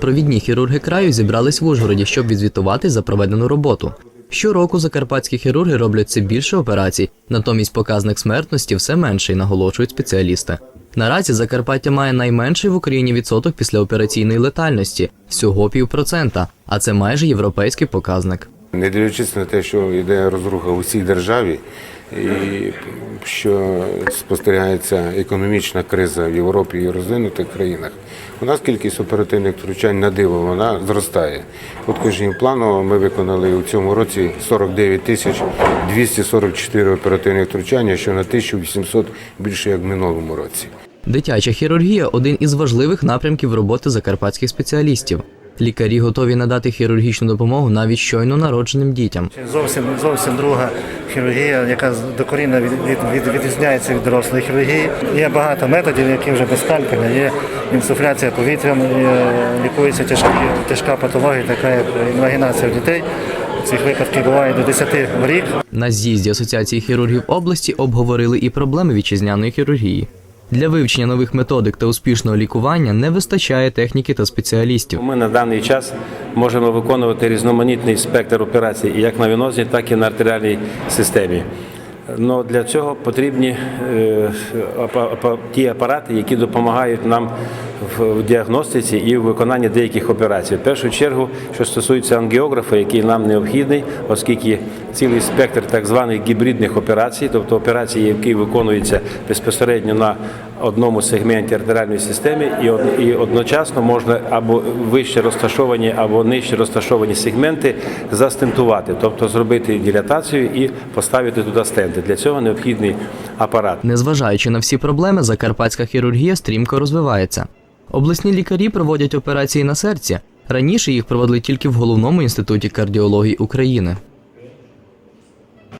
Провідні хірурги краю зібрались в Ужгороді, щоб відзвітувати за проведену роботу. Щороку закарпатські хірурги роблять все більше операцій, натомість показник смертності все менший, наголошують спеціалісти. Наразі Закарпаття має найменший в Україні відсоток післяопераційної летальності всього півпроцента, а це майже європейський показник. Не дивлячись на те, що йде розруха у всій державі, і що спостерігається економічна криза в Європі і розвинутих країнах, у нас кількість оперативних втручань на диво вона зростає. От кожнім плану ми виконали у цьому році 49 тисяч 244 оперативних втручання, що на 1800 більше як в минулому році. Дитяча хірургія один із важливих напрямків роботи закарпатських спеціалістів. Лікарі готові надати хірургічну допомогу навіть щойно народженим дітям. Зовсім зовсім друга хірургія, яка докорінно від, від, від, відрізняється від дорослої хірургії. Є багато методів, які вже без скальпеля. Є інсуфляція повітрям, лікується тяжкі, тяжка патологія, така як інвагінація в дітей. Цих випадків буває до 10 в рік. На з'їзді Асоціації хірургів області обговорили і проблеми вітчизняної хірургії. Для вивчення нових методик та успішного лікування не вистачає техніки та спеціалістів. Ми на даний час можемо виконувати різноманітний спектр операцій як на венозній, так і на артеріальній системі. Но для цього потрібні е, ті апарати, які допомагають нам в діагностиці і в виконанні деяких операцій. В першу чергу, що стосується ангіографа, який нам необхідний, оскільки цілий спектр так званих гібридних операцій, тобто операції, які виконуються безпосередньо на одному сегменті артеріальної системи, і одночасно можна або вище розташовані, або нижче розташовані сегменти застентувати, тобто зробити дилатацію і поставити туди стенти. Для цього необхідний апарат. Незважаючи на всі проблеми, закарпатська хірургія стрімко розвивається. Обласні лікарі проводять операції на серці. Раніше їх проводили тільки в головному інституті кардіології України.